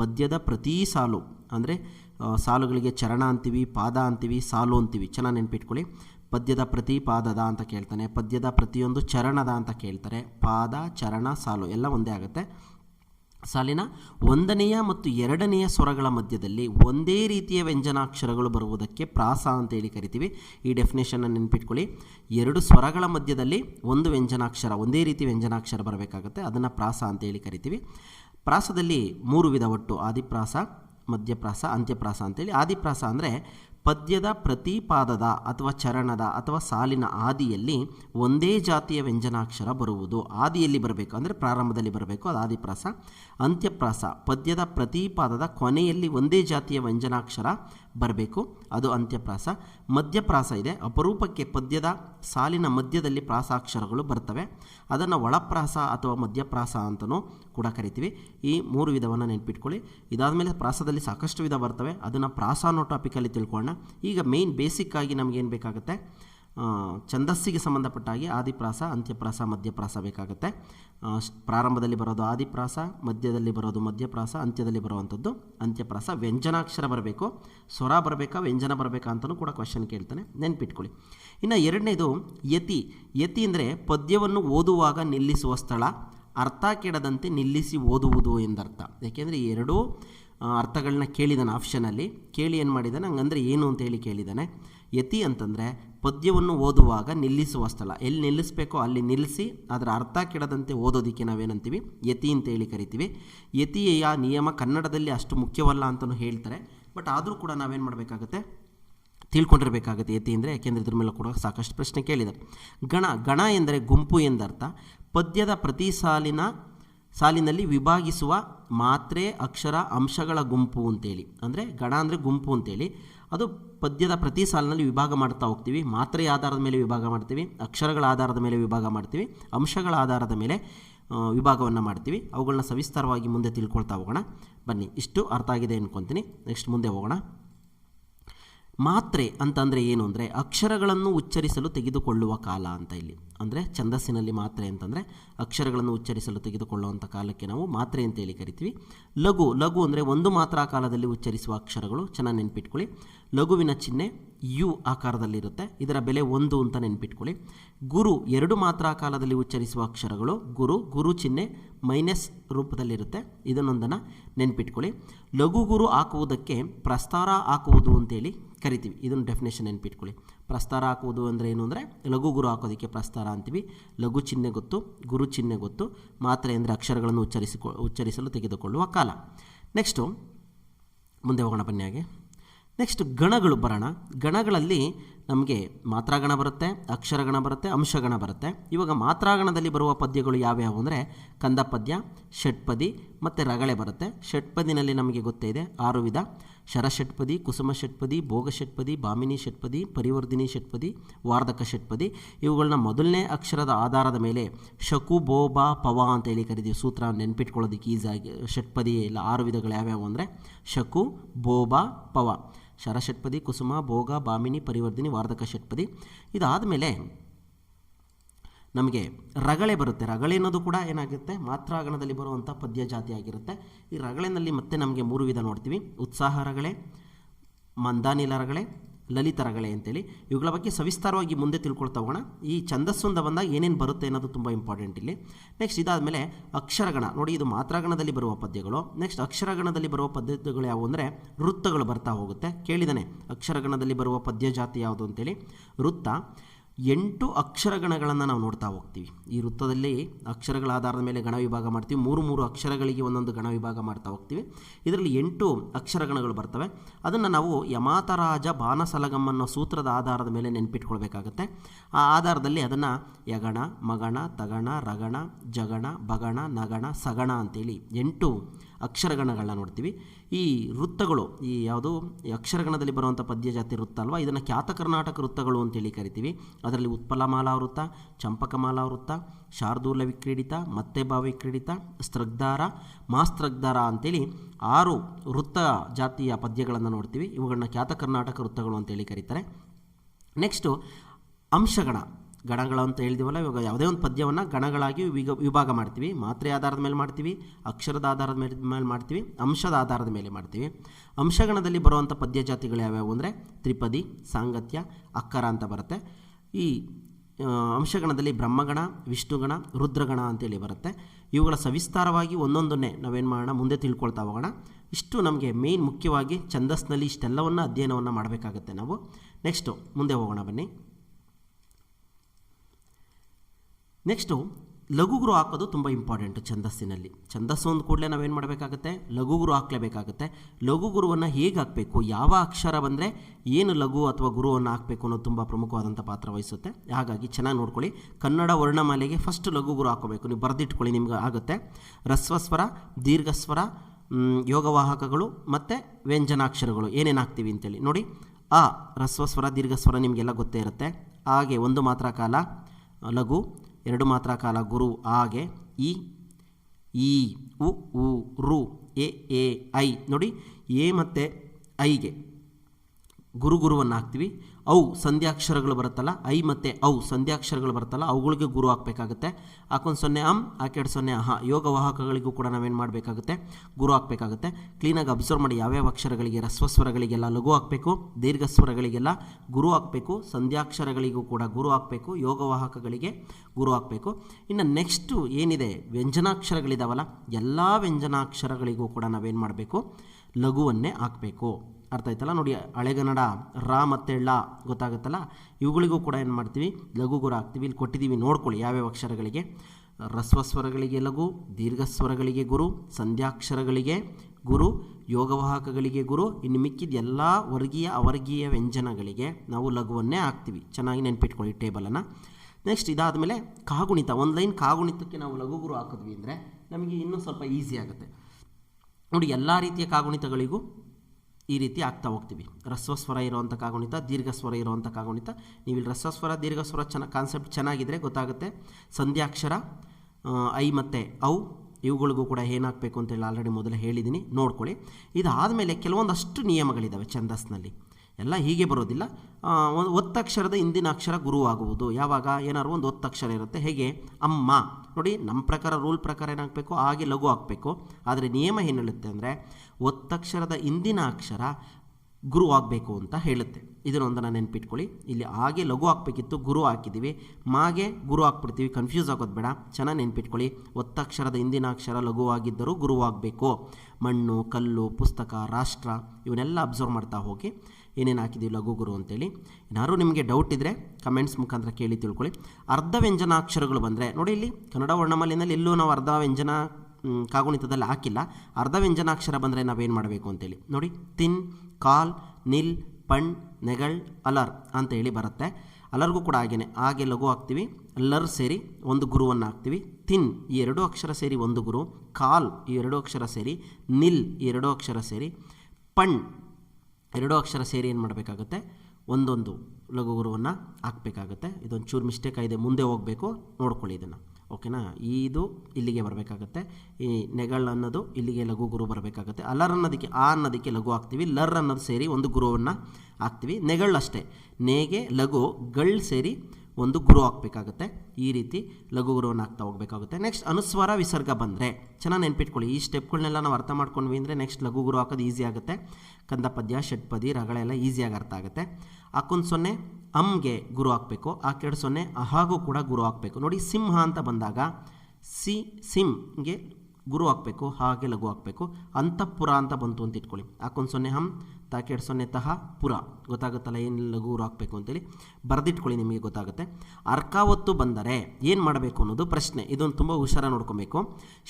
ಪದ್ಯದ ಪ್ರತಿ ಸಾಲು ಅಂದರೆ ಸಾಲುಗಳಿಗೆ ಚರಣ ಅಂತೀವಿ, ಪಾದ ಅಂತೀವಿ, ಸಾಲು ಅಂತೀವಿ, ಚೆನ್ನಾಗಿ ನೆನ್ಪಿಟ್ಕೊಳ್ಳಿ. ಪದ್ಯದ ಪ್ರತಿ ಪಾದದ ಅಂತ ಕೇಳ್ತಾನೆ. ಪದ್ಯದ ಪ್ರತಿಯೊಂದು ಚರಣದ ಅಂತ ಕೇಳ್ತಾರೆ. ಪಾದ, ಚರಣ, ಸಾಲು, ಎಲ್ಲ ಒಂದೇ ಆಗುತ್ತೆ. ಸಾಲಿನ ಒಂದನೆಯ ಮತ್ತು ಎರಡನೆಯ ಸ್ವರಗಳ ಮಧ್ಯದಲ್ಲಿ ಒಂದೇ ರೀತಿಯ ವ್ಯಂಜನಾಕ್ಷರಗಳು ಬರುವುದಕ್ಕೆ ಪ್ರಾಸ ಅಂತೇಳಿ ಕರಿತೀವಿ. ಈ ಡೆಫಿನೇಷನ್ನ ನೆನ್ಪಿಟ್ಕೊಳ್ಳಿ. ಎರಡು ಸ್ವರಗಳ ಮಧ್ಯದಲ್ಲಿ ಒಂದು ವ್ಯಂಜನಾಕ್ಷರ, ಒಂದೇ ರೀತಿ ವ್ಯಂಜನಾಕ್ಷರ ಬರಬೇಕಾಗುತ್ತೆ. ಅದನ್ನು ಪ್ರಾಸ ಅಂತೇಳಿ ಕರಿತೀವಿ. ಪ್ರಾಸದಲ್ಲಿ ಮೂರು ವಿಧ ಒಟ್ಟು. ಆದಿಪ್ರಾಸ, ಮಧ್ಯಪ್ರಾಸ, ಅಂತ್ಯಪ್ರಾಸ ಅಂತೇಳಿ. ಆದಿಪ್ರಾಸ ಅಂದರೆ ಪದ್ಯದ ಪ್ರತಿಪಾದದ ಅಥವಾ ಚರಣದ ಅಥವಾ ಸಾಲಿನ ಆದಿಯಲ್ಲಿ ಒಂದೇ ಜಾತಿಯ ವ್ಯಂಜನಾಕ್ಷರ ಬರುವುದು. ಆದಿಯಲ್ಲಿ ಬರಬೇಕು ಅಂದರೆ ಪ್ರಾರಂಭದಲ್ಲಿ ಬರಬೇಕು, ಅದು ಆದಿಪ್ರಾಸ. ಅಂತ್ಯಪ್ರಾಸ, ಪದ್ಯದ ಪ್ರತಿಪಾದದ ಕೊನೆಯಲ್ಲಿ ಒಂದೇ ಜಾತಿಯ ವ್ಯಂಜನಾಕ್ಷರ ಬರಬೇಕು. ಅದು ಅಂತ್ಯಪ್ರಾಸ. ಮಧ್ಯಪ್ರಾಸ ಇದೆ. ಅಪರೂಪಕ್ಕೆ ಪದ್ಯದ ಸಾಲಿನ ಮಧ್ಯದಲ್ಲಿ ಪ್ರಾಸಾಕ್ಷರಗಳು ಬರ್ತವೆ. ಅದನ್ನು ಒಳಪ್ರಾಸ ಅಥವಾ ಮಧ್ಯಪ್ರಾಸ ಅಂತಲೂ ಕೂಡ ಕರಿತೀವಿ. ಈ ಮೂರು ವಿಧವನ್ನು ನೆನ್ಪಿಟ್ಕೊಳ್ಳಿ. ಇದಾದ ಮೇಲೆ ಪ್ರಾಸದಲ್ಲಿ ಸಾಕಷ್ಟು ವಿಧ ಬರ್ತವೆ. ಅದನ್ನು ಪ್ರಾಸ ಅನ್ನೋ ಟಾಪಿಕಲ್ಲಿ ತಿಳ್ಕೊಳ್ಳೋಣ ಈಗ ಮೇಯ್ನ್ ಬೇಸಿಕ್ಕಾಗಿ ನಮಗೇನು ಬೇಕಾಗುತ್ತೆ? ಛಂದಸ್ಸಿಗೆ ಸಂಬಂಧಪಟ್ಟ ಹಾಗೆ ಆದಿಪ್ರಾಸ, ಅಂತ್ಯಪ್ರಾಸ, ಮಧ್ಯಪ್ರಾಸ ಬೇಕಾಗುತ್ತೆ. ಪ್ರಾರಂಭದಲ್ಲಿ ಬರೋದು ಆದಿಪ್ರಾಸ, ಮಧ್ಯದಲ್ಲಿ ಬರೋದು ಮಧ್ಯಪ್ರಾಸ, ಅಂತ್ಯದಲ್ಲಿ ಬರುವಂಥದ್ದು ಅಂತ್ಯಪ್ರಾಸ. ವ್ಯಂಜನಾಕ್ಷರ ಬರಬೇಕು, ಸ್ವರ ಬರಬೇಕಾ, ವ್ಯಂಜನ ಬರಬೇಕಾ ಅಂತಲೂ ಕೂಡ ಕ್ವಶನ್ ಕೇಳ್ತಾನೆ. ನೆನ್ಪಿಟ್ಕೊಳ್ಳಿ. ಇನ್ನು ಎರಡನೇದು ಯತಿ. ಯತಿ ಅಂದರೆ ಪದ್ಯವನ್ನು ಓದುವಾಗ ನಿಲ್ಲಿಸುವ ಸ್ಥಳ, ಅರ್ಥ ಕೆಡದಂತೆ ನಿಲ್ಲಿಸಿ ಓದುವುದು ಎಂದರ್ಥ. ಏಕೆಂದರೆ ಎರಡೂ ಅರ್ಥಗಳನ್ನ ಕೇಳಿದ್ದಾನೆ ಆಪ್ಷನಲ್ಲಿ ಕೇಳಿ ಏನು ಮಾಡಿದ್ದಾನೆ ಹಂಗಂದರೆ ಏನು ಅಂತ ಹೇಳಿ ಕೇಳಿದ್ದಾನೆ ಯತಿ ಅಂತಂದರೆ ಪದ್ಯವನ್ನು ಓದುವಾಗ ನಿಲ್ಲಿಸುವ ಸ್ಥಳ. ಎಲ್ಲಿ ನಿಲ್ಲಿಸಬೇಕೋ ಅಲ್ಲಿ ನಿಲ್ಲಿಸಿ ಅದರ ಅರ್ಥ ಕೆಡದಂತೆ ಓದೋದಕ್ಕೆ ನಾವೇನಂತೀವಿ? ಯತಿ ಅಂತ ಹೇಳಿ ಕರಿತೀವಿ. ಯತಿಯ ನಿಯಮ ಕನ್ನಡದಲ್ಲಿ ಅಷ್ಟು ಮುಖ್ಯವಲ್ಲ ಅಂತಲೂ ಹೇಳ್ತಾರೆ. ಬಟ್ ಆದರೂ ಕೂಡ ನಾವೇನು ಮಾಡಬೇಕಾಗುತ್ತೆ? ತಿಳ್ಕೊಂಡಿರಬೇಕಾಗುತ್ತೆ ಯತಿ ಅಂದರೆ, ಯಾಕೆಂದರೆ ಇದ್ರ ಮೇಲೆ ಕೂಡ ಸಾಕಷ್ಟು ಪ್ರಶ್ನೆ ಕೇಳಿದ್ದಾರೆ. ಗಣ ಗಣ ಎಂದರೆ ಗುಂಪು ಎಂದರ್ಥ. ಪದ್ಯದ ಪ್ರತಿ ಸಾಲಿನ, ಸಾಲಿನಲ್ಲಿ ವಿಭಾಗಿಸುವ ಮಾತ್ರೆ, ಅಕ್ಷರ, ಅಂಶಗಳ ಗುಂಪು ಅಂತೇಳಿ. ಅಂದರೆ ಗಣ ಅಂದರೆ ಗುಂಪು ಅಂತೇಳಿ. ಅದು ಪದ್ಯದ ಪ್ರತಿ ಸಾಲಿನಲ್ಲಿ ವಿಭಾಗ ಮಾಡ್ತಾ ಹೋಗ್ತೀವಿ. ಮಾತ್ರೆ ಆಧಾರದ ಮೇಲೆ ವಿಭಾಗ ಮಾಡ್ತೀವಿ. ಅಕ್ಷರಗಳ ಆಧಾರದ ಮೇಲೆ ವಿಭಾಗ ಮಾಡ್ತೀವಿ. ಅಂಶಗಳ ಆಧಾರದ ಮೇಲೆ ವಿಭಾಗವನ್ನು ಮಾಡ್ತೀವಿ. ಅವುಗಳನ್ನ ಸವಿಸ್ತಾರವಾಗಿ ಮುಂದೆ ತಿಳ್ಕೊಳ್ತಾ ಹೋಗೋಣ. ಬನ್ನಿ, ಇಷ್ಟು ಅರ್ಥ ಆಗಿದೆ ಅನ್ಕೊತೀನಿ. ನೆಕ್ಸ್ಟ್ ಮುಂದೆ ಹೋಗೋಣ. ಮಾತ್ರೆ ಅಂತಂದರೆ ಏನು ಅಂದರೆ ಅಕ್ಷರಗಳನ್ನು ಉಚ್ಚರಿಸಲು ತೆಗೆದುಕೊಳ್ಳುವ ಕಾಲ ಅಂತ ಇಲ್ಲಿ. ಅಂದರೆ ಛಂದಸ್ಸಿನಲ್ಲಿ ಮಾತ್ರೆ ಅಂತಂದರೆ ಅಕ್ಷರಗಳನ್ನು ಉಚ್ಚರಿಸಲು ತೆಗೆದುಕೊಳ್ಳುವಂಥ ಕಾಲಕ್ಕೆ ನಾವು ಮಾತ್ರೆ ಅಂತ ಹೇಳಿ ಕರಿತೀವಿ. ಲಘು ಲಘು ಅಂದರೆ ಒಂದು ಮಾತ್ರ ಕಾಲದಲ್ಲಿ ಉಚ್ಚರಿಸುವ ಅಕ್ಷರಗಳು, ಚೆನ್ನಾಗಿ ನೆನ್ಪಿಟ್ಕೊಳ್ಳಿ. ಲಘುವಿನ ಚಿಹ್ನೆ ಯು ಆಕಾರದಲ್ಲಿರುತ್ತೆ. ಇದರ ಬೆಲೆ ಒಂದು ಅಂತ ನೆನ್ಪಿಟ್ಕೊಳ್ಳಿ. ಗುರು, ಎರಡು ಮಾತ್ರ ಕಾಲದಲ್ಲಿ ಉಚ್ಚರಿಸುವ ಅಕ್ಷರಗಳು, ಗುರು ಗುರು ಚಿಹ್ನೆ ಮೈನಸ್ ರೂಪದಲ್ಲಿರುತ್ತೆ. ಇದನ್ನೊಂದನ್ನು ನೆನ್ಪಿಟ್ಕೊಳ್ಳಿ. ಲಘು ಗುರು ಹಾಕುವುದಕ್ಕೆ ಪ್ರಸ್ತಾರ ಹಾಕುವುದು ಅಂತೇಳಿ ಕರಿತೀವಿ. ಇದನ್ನು ಡೆಫಿನೇಷನ್ ನೆನಪಿಟ್ಕೊಳ್ಳಿ. ಪ್ರಸ್ತಾರ ಹಾಕುವುದು ಅಂದರೆ ಏನು ಅಂದರೆ, ಲಘು ಗುರು ಹಾಕೋದಕ್ಕೆ ಪ್ರಸ್ತಾರ ಅಂತೀವಿ. ಲಘು ಚಿಹ್ನೆ ಗೊತ್ತು, ಗುರು ಚಿಹ್ನೆ ಗೊತ್ತು, ಮಾತ್ರೆ ಅಂದರೆ ಅಕ್ಷರಗಳನ್ನು ಉಚ್ಚರಿಸಿಕೊ, ಉಚ್ಚರಿಸಲು ತೆಗೆದುಕೊಳ್ಳುವ ಕಾಲ. ನೆಕ್ಸ್ಟು ಮುಂದೆ ಹೋಗೋಣ ಬನ್ನಿ ಹಾಗೆ. ನೆಕ್ಸ್ಟ್ ಗಣಗಳು ಬರೋಣ. ಗಣಗಳಲ್ಲಿ ನಮಗೆ ಮಾತ್ರಾಗಣ ಬರುತ್ತೆ, ಅಕ್ಷರಗಣ ಬರುತ್ತೆ, ಅಂಶಗಣ ಬರುತ್ತೆ. ಇವಾಗ ಮಾತ್ರಾಗಣದಲ್ಲಿ ಬರುವ ಪದ್ಯಗಳು ಯಾವ್ಯಾವು ಅಂದರೆ ಕಂದ ಪದ್ಯ ಷಟ್ಪದಿ ಮತ್ತು ರಗಳೆ ಬರುತ್ತೆ. ಷಟ್ಪದಿನಲ್ಲಿ ನಮಗೆ ಗೊತ್ತೇ ಇದೆ, ಆರು ವಿಧ. ಶರಷಟ್ಪದಿ ಕುಸುಮ ಷಟ್ಪದಿ ಭೋಗ ಷಟ್ಪದಿ ಭಾಮಿನಿ ಷಟ್ಪದಿ ಪರಿವರ್ಧಿನಿ ಷಟ್ಪದಿ ವಾರ್ಧಕ ಷಟ್ಪದಿ ಇವುಗಳನ್ನ ಮೊದಲನೇ ಅಕ್ಷರದ ಆಧಾರದ ಮೇಲೆ ಶಕು ಬೋಬಾ ಪವ ಅಂತ ಹೇಳಿ ಕರಿತೀವಿ. ಸೂತ್ರ ನೆನ್ಪಿಟ್ಕೊಳ್ಳೋದಕ್ಕೆ ಈಸಾಗಿ ಷಟ್ಪದಿ ಇಲ್ಲ, ಆರು ವಿಧಗಳು ಯಾವ್ಯಾವು ಅಂದರೆ ಶಕು ಬೋಬಾ ಪವ. ಶರಷಟ್ಪದಿ ಕುಸುಮ, ಭೋಗ ಭಾಮಿನಿ ಪರಿವರ್ಧಿನಿ ವಾರ್ಧಕ ಷಟ್ಪದಿ ಇದಾದ ಮೇಲೆ ನಮಗೆ ರಗಳೆ ಬರುತ್ತೆ. ರಗಳೆ ಅನ್ನೋದು ಕೂಡ ಏನಾಗುತ್ತೆ? ಮಾತ್ರಾಗಣದಲ್ಲಿ ಬರುವಂಥ ಪದ್ಯ ಜಾತಿ ಆಗಿರುತ್ತೆ. ಈ ರಗಳೆನಲ್ಲಿ ಮತ್ತೆ ನಮಗೆ ಮೂರು ವಿಧ ನೋಡ್ತೀವಿ. ಉತ್ಸಾಹ ರಗಳೆ, ಮಂದಾನಿಲ ರಗಳೆ, ಲಲಿತ ರಗಳೆ ಅಂತೇಳಿ. ಇವುಗಳ ಬಗ್ಗೆ ಸವಿಸ್ತಾರವಾಗಿ ಮುಂದೆ ತಿಳ್ಕೊಳ್ತಾ ಹೋಗೋಣ. ಈ ಛಂದಸ್ಸು ಅಂತ ಬಂದಾಗ ಏನೇನು ಬರುತ್ತೆ ಅನ್ನೋದು ತುಂಬ ಇಂಪಾರ್ಟೆಂಟ್ ಇಲ್ಲಿ. ನೆಕ್ಸ್ಟ್ ಇದಾದಮೇಲೆ ಅಕ್ಷರಗಣ. ನೋಡಿ, ಇದು ಮಾತ್ರಾಗಣದಲ್ಲಿ ಬರುವ ಪದ್ಯಗಳು. ನೆಕ್ಸ್ಟ್ ಅಕ್ಷರಗಣದಲ್ಲಿ ಬರುವ ಪದ್ಯಗಳು ಯಾವುವು ಅಂದರೆ ವೃತ್ತಗಳು ಬರ್ತಾ ಹೋಗುತ್ತೆ. ಕೇಳಿದಾನೆ ಅಕ್ಷರಗಣದಲ್ಲಿ ಬರುವ ಪದ್ಯ ಜಾತಿ ಯಾವುದು ಅಂತೇಳಿ. ವೃತ್ತ ಎಂಟು ಅಕ್ಷರ ಗಣಗಳನ್ನು ನಾವು ನೋಡ್ತಾ ಹೋಗ್ತೀವಿ. ಈ ವೃತ್ತದಲ್ಲಿ ಅಕ್ಷರಗಳ ಆಧಾರದ ಮೇಲೆ ಗಣ ವಿಭಾಗ ಮಾಡ್ತೀವಿ. ಮೂರು ಮೂರು ಅಕ್ಷರಗಳಿಗೆ ಒಂದೊಂದು ಗಣ ವಿಭಾಗ ಮಾಡ್ತಾ ಹೋಗ್ತೀವಿ. ಇದರಲ್ಲಿ ಎಂಟು ಅಕ್ಷರ ಗಣಗಳು ಬರ್ತವೆ. ಅದನ್ನು ನಾವು ಯಮಾತರಾಜ ಬಾನಸಲಗಮ್ ಅನ್ನೋ ಸೂತ್ರದ ಆಧಾರದ ಮೇಲೆ ನೆನ್ಪಿಟ್ಕೊಳ್ಬೇಕಾಗತ್ತೆ. ಆ ಆಧಾರದಲ್ಲಿ ಅದನ್ನು ಯಗಣ, ಮಗಣ, ತಗಣ, ರಗಣ, ಜಗಣ, ಬಗಣ, ನಗಣ, ಸಗಣ ಅಂತೇಳಿ ಎಂಟು ಅಕ್ಷರಗಣಗಳನ್ನ ನೋಡ್ತೀವಿ. ಈ ವೃತ್ತಗಳು, ಈ ಯಾವುದು ಅಕ್ಷರಗಣದಲ್ಲಿ ಬರುವಂಥ ಪದ್ಯ ಜಾತಿ ವೃತ್ತ ಅಲ್ವಾ? ಇದನ್ನು ಖ್ಯಾತ ಕರ್ನಾಟಕ ವೃತ್ತಗಳು ಅಂತೇಳಿ ಕರಿತೀವಿ. ಅದರಲ್ಲಿ ಉತ್ಪಲಮಾಲಾ ವೃತ್ತ, ಚಂಪಕಮಾಲಾ ವೃತ್ತ, ಶಾರ್ದೂಲ ವಿಕ್ರೀಡಿತ, ಮತ್ತೆ ಭಾವಿಕ್ರೀಡಿತ ಸ್ತ್ರಗ್ಧಾರ, ಮಾಸ್ತ್ರಗ್ಧಾರ ಅಂತೇಳಿ ಆರು ವೃತ್ತ ಜಾತಿಯ ಪದ್ಯಗಳನ್ನು ನೋಡ್ತೀವಿ. ಇವುಗಳನ್ನ ಖ್ಯಾತ ಕರ್ನಾಟಕ ವೃತ್ತಗಳು ಅಂತೇಳಿ ಕರೀತಾರೆ. ನೆಕ್ಸ್ಟು ಅಂಶಗಣ. ಗಣಗಳು ಅಂತ ಹೇಳಿದೀವಲ್ಲ, ಇವಾಗ ಯಾವುದೇ ಒಂದು ಪದ್ಯವನ್ನು ಗಣಗಳಾಗಿ ವಿಗ, ವಿಭಾಗ ಮಾಡ್ತೀವಿ. ಮಾತ್ರೆ ಆಧಾರದ ಮೇಲೆ ಮಾಡ್ತೀವಿ, ಅಕ್ಷರದ ಆಧಾರದ ಮೇಲೆ ಮೇಲೆ ಮಾಡ್ತೀವಿ, ಅಂಶದ ಆಧಾರದ ಮೇಲೆ ಮಾಡ್ತೀವಿ. ಅಂಶಗಣದಲ್ಲಿ ಬರುವಂಥ ಪದ್ಯ ಜಾತಿಗಳು ಯಾವ್ಯಾವು ಅಂದರೆ ತ್ರಿಪದಿ, ಸಾಂಗತ್ಯ, ಅಕ್ಕರ ಅಂತ ಬರುತ್ತೆ. ಈ ಅಂಶಗಣದಲ್ಲಿ ಬ್ರಹ್ಮಗಣ, ವಿಷ್ಣುಗಣ, ರುದ್ರಗಣ ಅಂತೇಳಿ ಬರುತ್ತೆ. ಇವುಗಳ ಸವಿಸ್ತಾರವಾಗಿ ಒಂದೊಂದನ್ನೇ ನಾವೇನು ಮಾಡೋಣ, ಮುಂದೆ ತಿಳ್ಕೊಳ್ತಾ ಹೋಗೋಣ. ಇಷ್ಟು ನಮಗೆ ಮೇಯ್ನ್ ಮುಖ್ಯವಾಗಿ ಛಂದಸ್ನಲ್ಲಿ ಇಷ್ಟೆಲ್ಲವನ್ನು ಅಧ್ಯಯನವನ್ನು ಮಾಡಬೇಕಾಗತ್ತೆ ನಾವು. ನೆಕ್ಸ್ಟು ಮುಂದೆ ಹೋಗೋಣ ಬನ್ನಿ. ನೆಕ್ಸ್ಟು ಲಘುಗುರು ಹಾಕೋದು ತುಂಬ ಇಂಪಾರ್ಟೆಂಟ್ ಛಂದಸ್ಸಿನಲ್ಲಿ. ಛಂದಸ್ಸು ಒಂದು ಕೂಡಲೇ ನಾವೇನು ಮಾಡಬೇಕಾಗುತ್ತೆ? ಲಘುಗುರು ಹಾಕಲೇಬೇಕಾಗುತ್ತೆ. ಲಘುಗುರುವನ್ನು ಹೇಗೆ ಹಾಕಬೇಕು? ಯಾವ ಅಕ್ಷರ ಬಂದರೆ ಏನು ಲಘು ಅಥವಾ ಗುರುವನ್ನು ಹಾಕಬೇಕು ಅನ್ನೋದು ತುಂಬ ಪ್ರಮುಖವಾದಂಥ ಪಾತ್ರ ವಹಿಸುತ್ತೆ. ಹಾಗಾಗಿ ಚೆನ್ನಾಗಿ ನೋಡ್ಕೊಳ್ಳಿ. ಕನ್ನಡ ವರ್ಣಮಾಲೆಗೆ ಫಸ್ಟ್ ಲಘುಗುರು ಹಾಕೋಬೇಕು. ನೀವು ಬರೆದಿಟ್ಕೊಳ್ಳಿ, ನಿಮ್ಗೆ ಆಗುತ್ತೆ. ರಸ್ವಸ್ವರ, ದೀರ್ಘಸ್ವರ ಯೋಗವಾಹಕಗಳು ಮತ್ತು ವ್ಯಂಜನಾಕ್ಷರಗಳು. ಏನೇನು ಹಾಕ್ತೀವಿ ಅಂತೇಳಿ. ನೋಡಿ ಆ ರಸ್ವಸ್ವರ, ದೀರ್ಘಸ್ವರ ನಿಮಗೆಲ್ಲ ಗೊತ್ತೇ ಇರುತ್ತೆ. ಹಾಗೆ ಒಂದು ಮಾತ್ರ ಕಾಲ, ಲಘು. ಎರಡು ಮಾತ್ರ ಕಾಲ ಗುರು ಹಾಗೆ ಈ ಈ, ಉ ಉ, ರು, ಎ ಎ, ಐ. ನೋಡಿ, ಎ ಮತ್ತು ಐಗೆ. ಗುರು ಗುರುವನ್ನು ಹಾಕ್ತೀವಿ ಅವು ಸಂಧ್ಯಾಕ್ಷರಗಳು ಬರುತ್ತಲ್ಲ, ಐ ಮತ್ತು ಅವು ಸಂಧ್ಯಾಕ್ಷರಗಳು ಬರುತ್ತಲ್ಲ, ಅವುಗಳಿಗೆ ಗುರು ಹಾಕಬೇಕಾಗುತ್ತೆ. ಹಾಕೊಂಡು ಸೊನ್ನೆ ಅಮ್ ಆಕೆರಡು ಸೊನ್ನೆ ಅಹ, ಯೋಗ ವಾಹಕಗಳಿಗೂ ಕೂಡ ನಾವೇನು ಮಾಡಬೇಕಾಗುತ್ತೆ? ಗುರು ಹಾಕಬೇಕಾಗುತ್ತೆ. ಕ್ಲೀನಾಗಿ ಅಬ್ಸರ್ವ್ ಮಾಡಿ ಯಾವ್ಯಾವ ಅಕ್ಷರಗಳಿಗೆ ರಸ್ವಸ್ವರಗಳಿಗೆಲ್ಲ ಲಘು ಹಾಕಬೇಕು ದೀರ್ಘ ಸ್ವರಗಳಿಗೆಲ್ಲ ಗುರು ಹಾಕಬೇಕು, ಸಂಧ್ಯಾಕ್ಷರಗಳಿಗೂ ಕೂಡ ಗುರು ಹಾಕಬೇಕು, ಯೋಗ ವಾಹಕಗಳಿಗೆ ಗುರು ಹಾಕಬೇಕು. ಇನ್ನು ನೆಕ್ಸ್ಟು ಏನಿದೆ? ವ್ಯಂಜನಾಕ್ಷರಗಳಿದಾವಲ್ಲ, ಎಲ್ಲ ವ್ಯಂಜನಾಕ್ಷರಗಳಿಗೂ ಕೂಡ ನಾವೇನು ಮಾಡಬೇಕು? ಲಘುವನ್ನೇ ಹಾಕಬೇಕು. ಅರ್ಥ ಆಯ್ತಲ್ಲ? ನೋಡಿ ಹಳೆಗನ್ನಡ ರಾ ಮತ್ತು ಳ ಗೊತ್ತಾಗುತ್ತಲ್ಲ? ಇವುಗಳಿಗೂ ಕೂಡ ಏನು ಮಾಡ್ತೀವಿ? ಲಘು ಗುರು ಹಾಕ್ತೀವಿ. ಇಲ್ಲಿ ಕೊಟ್ಟಿದ್ದೀವಿ ನೋಡ್ಕೊಳ್ಳಿ ಯಾವ್ಯಾವ ಅಕ್ಷರಗಳಿಗೆ. ರಸ್ವಸ್ವರಗಳಿಗೆ ಲಘು, ದೀರ್ಘಸ್ವರಗಳಿಗೆ ಗುರು, ಸಂಧ್ಯಾಕ್ಷರಗಳಿಗೆ ಗುರು, ಯೋಗವಾಹಕಗಳಿಗೆ ಗುರು, ಇನ್ನು ಮಿಕ್ಕಿದ ಎಲ್ಲ ವರ್ಗೀಯ ಅವರ್ಗೀಯ ವ್ಯಂಜನಗಳಿಗೆ ನಾವು ಲಘುವನ್ನೇ ಹಾಕ್ತೀವಿ. ಚೆನ್ನಾಗಿ ನೆನ್ಪಿಟ್ಕೊಳ್ಳಿ ಟೇಬಲನ್ನು ನೆಕ್ಸ್ಟ್ ಇದಾದಮೇಲೆ ಕಾಗುಣಿತ. ಒಂದು ಲೈನ್ ಕಾಗುಣಿತಕ್ಕೆ ನಾವು ಲಘು ಗುರು ಹಾಕಿದ್ವಿ ಅಂದರೆ ನಮಗೆ ಇನ್ನೂ ಸ್ವಲ್ಪ ಈಸಿ ಆಗುತ್ತೆ. ನೋಡಿ, ಎಲ್ಲ ರೀತಿಯ ಕಾಗುಣಿತಗಳಿಗೂ ಈ ರೀತಿ ಆಗ್ತಾ ಹೋಗ್ತೀವಿ. ರಸ್ವಸ್ವರ ಇರುವಂಥ ಕಾಗುಣಿತ, ದೀರ್ಘಸ್ವರ ಇರುವಂಥ ಕಾಗುಣಿತ. ನೀವು ಇಲ್ಲಿ ರಸ್ವಸ್ವರ ದೀರ್ಘಸ್ವರ ಚೆನ್ನ ಕಾನ್ಸೆಪ್ಟ್ ಚೆನ್ನಾಗಿದ್ದರೆ ಗೊತ್ತಾಗುತ್ತೆ. ಸಂಧ್ಯಾಕ್ಷರ ಐ ಮತ್ತು ಔ, ಇವುಗಳಿಗೂ ಕೂಡ ಏನಾಗಬೇಕು ಅಂತೇಳಿ ಆಲ್ರೆಡಿ ಮೊದಲೇ ಹೇಳಿದ್ದೀನಿ ನೋಡ್ಕೊಳ್ಳಿ. ಇದಾದಮೇಲೆ ಕೆಲವೊಂದಷ್ಟು ನಿಯಮಗಳಿದ್ದಾವೆ ಛಂದಸ್ನಲ್ಲಿ ಎಲ್ಲ ಹೀಗೆ ಬರೋದಿಲ್ಲ. ಒಂದು ಒತ್ತಕ್ಷರದ ಹಿಂದಿನ ಅಕ್ಷರ ಗುರುವಾಗುವುದು. ಯಾವಾಗ? ಏನಾದ್ರು ಒಂದು ಒತ್ತಕ್ಷರ ಇರುತ್ತೆ. ಹೇಗೆ? ಅಮ್ಮ. ನೋಡಿ ನಮ್ಮ ಪ್ರಕಾರ, ರೂಲ್ ಪ್ರಕಾರ ಏನಾಗಬೇಕು? ಹಾಗೆ ಲಘು ಆಗಬೇಕು ಆದರೆ ನಿಯಮ ಏನು ಹೇಳುತ್ತೆ ಅಂದರೆ, ಒತ್ತಕ್ಷರದ ಹಿಂದಿನ ಅಕ್ಷರ ಗುರು ಆಗಬೇಕು ಅಂತ ಹೇಳುತ್ತೆ. ಇದನ್ನೊಂದನ್ನು ನೆನ್ಪಿಟ್ಕೊಳ್ಳಿ. ಇಲ್ಲಿ ಹಾಗೆ ಲಘು ಹಾಕಬೇಕಿತ್ತು, ಗುರು ಹಾಕಿದ್ದೀವಿ ಮಾಗೆ ಗುರು ಹಾಕ್ಬಿಡ್ತೀವಿ. ಕನ್ಫ್ಯೂಸ್ ಆಗೋದು ಬೇಡ. ಚೆನ್ನಾಗಿ ನೆನ್ಪಿಟ್ಕೊಳ್ಳಿ. ಒತ್ತಕ್ಷರದ ಹಿಂದಿನ ಅಕ್ಷರ ಲಘುವಾಗಿದ್ದರೂ ಗುರುವಾಗಬೇಕು ಮಣ್ಣು, ಕಲ್ಲು, ಪುಸ್ತಕ, ರಾಷ್ಟ್ರ, ಇವನ್ನೆಲ್ಲ ಅಬ್ಸರ್ವ್ ಮಾಡ್ತಾ ಹೋಗಿ. ಏನೇನು ಹಾಕಿದ್ದೀವಿ ಲಘು ಗುರು ಅಂತೇಳಿ. ಏನಾದ್ರು ನಿಮಗೆ ಡೌಟ್ ಇದ್ದರೆ ಕಮೆಂಟ್ಸ್ ಮುಖಾಂತರ ಕೇಳಿ ತಿಳ್ಕೊಳ್ಳಿ. ಅರ್ಧ ವ್ಯಂಜನಾಕ್ಷರಗಳು ಬಂದರೆ, ನೋಡಿ ಇಲ್ಲಿ ಕನ್ನಡ ವರ್ಣಮಾಲಿನಲ್ಲಿ ಎಲ್ಲೂ ನಾವು ಅರ್ಧ ವ್ಯಂಜನ ಕಾಗುಣಿತದಲ್ಲಿ ಹಾಕಿಲ್ಲ. ಅರ್ಧ ವ್ಯಂಜನಾಕ್ಷರ ಬಂದರೆ ನಾವೇನು ಮಾಡಬೇಕು ಅಂತೇಳಿ. ನೋಡಿ, ತಿನ್, ಕಾಲ್, ನಿಲ್, ಪಣ್, ನೆಗಳ್, ಅಲರ್ ಅಂತ ಹೇಳಿ ಬರುತ್ತೆ. ಅಲರ್ಗೂ ಕೂಡ ಹಾಗೇನೆ. ಹಾಗೆ ಲಘು ಹಾಕ್ತೀವಿ. ಅಲ್ಲರ್ ಸೇರಿ ಒಂದು ಗುರುವನ್ನು ಹಾಕ್ತೀವಿ. ತಿನ್, ಈ ಎರಡು ಅಕ್ಷರ ಸೇರಿ ಒಂದು ಗುರು. ಕಾಲ್, ಈ ಎರಡು ಅಕ್ಷರ ಸೇರಿ. ನಿಲ್ ಎರಡು ಅಕ್ಷರ ಸೇರಿ. ಪಣ್ ಎರಡು ಅಕ್ಷರ ಸೇರಿ ಏನು ಮಾಡಬೇಕಾಗುತ್ತೆ? ಒಂದೊಂದು ಲಘು ಗುರುವನ್ನು ಹಾಕಬೇಕಾಗುತ್ತೆ. ಇದೊಂದು ಚೂರು ಮಿಸ್ಟೇಕ್ ಆಗಿದೆ, ಮುಂದೆ ಹೋಗಬೇಕು. ನೋಡ್ಕೊಳ್ಳಿ ಇದನ್ನು. ಓಕೆನಾ ಇದು ಇಲ್ಲಿಗೆ ಬರಬೇಕಾಗತ್ತೆ. ಈ ನೆಗಳ್ ಅನ್ನೋದು ಇಲ್ಲಿಗೆ ಲಘು ಗುರು ಬರಬೇಕಾಗತ್ತೆ. ಅಲರ್ ಅನ್ನೋದಕ್ಕೆ, ಆ ಅನ್ನೋದಕ್ಕೆ ಲಘು ಹಾಕ್ತೀವಿ. ಲರ್ ಅನ್ನೋದು ಸೇರಿ ಒಂದು ಗುರುವನ್ನು ಹಾಕ್ತೀವಿ. ನೆಗಳ್ ಅಷ್ಟೇ. ನೇಗೆ, ಲಘು, ಗಳ್ ಸೇರಿ ಒಂದು ಗುರು ಹಾಕಬೇಕಾಗುತ್ತೆ ಈ ರೀತಿ ಲಘು ಗುರುವನ್ನು ಹಾಕ್ತಾ ಹೋಗಬೇಕಾಗುತ್ತೆ. ನೆಕ್ಸ್ಟ್ ಅನುಸ್ವಾರ ವಿಸರ್ಗ ಬಂದರೆ, ಚೆನ್ನಾಗಿ ನೆನ್ಪಿಟ್ಕೊಳ್ಳಿ. ಈ ಸ್ಟೆಪ್ಗಳನ್ನೆಲ್ಲ ನಾವು ಅರ್ಥ ಮಾಡ್ಕೊಂಡ್ವಿ ಅಂದರೆ ನೆಕ್ಸ್ಟ್ ಲಘು ಗುರು ಹಾಕೋದು ಈಸಿ ಆಗುತ್ತೆ. ಕಂದ ಪದ್ಯ ಷಟ್ಪದಿ, ರಗಳೆಲ್ಲ ಈಸಿಯಾಗಿ ಅರ್ಥ ಆಗುತ್ತೆ. ಹಾಕೊಂದು ಸೊನ್ನೆ ಅಮ್ಗೆ ಗುರು ಹಾಕಬೇಕು ಆಕೆರಡು ಸೊನ್ನೆ ಅಹಾಗೂ ಕೂಡ ಗುರು ಹಾಕಬೇಕು ನೋಡಿ, ಸಿಂಹ ಅಂತ ಬಂದಾಗ ಸಿ ಸಿಂಗೆ ಗುರು ಹಾಕಬೇಕು ಹಾಗೆ ಲಘು ಹಾಕಬೇಕು ಅಂತಃಪುರ ಅಂತ ಬಂತು ಅಂತ ಇಟ್ಕೊಳ್ಳಿ. ಹಾಕೊಂದು ಸೊನ್ನೆ ಹಮ್ ತಾಕೆರಡು ಸೊನ್ನೆ ತಹ ಪುರ ಗೊತ್ತಾಗುತ್ತಲ್ಲ ಏನು ಲಘು ಹಾಕಬೇಕು ಅಂತೇಳಿ. ಬರೆದಿಟ್ಕೊಳ್ಳಿ, ನಿಮಗೆ ಗೊತ್ತಾಗುತ್ತೆ. ಅರ್ಕಾವತ್ತು ಬಂದರೆ ಏನು ಮಾಡಬೇಕು ಅನ್ನೋದು ಪ್ರಶ್ನೆ. ಇದೊಂದು ತುಂಬ ಹುಷಾರ ನೋಡ್ಕೊಬೇಕು.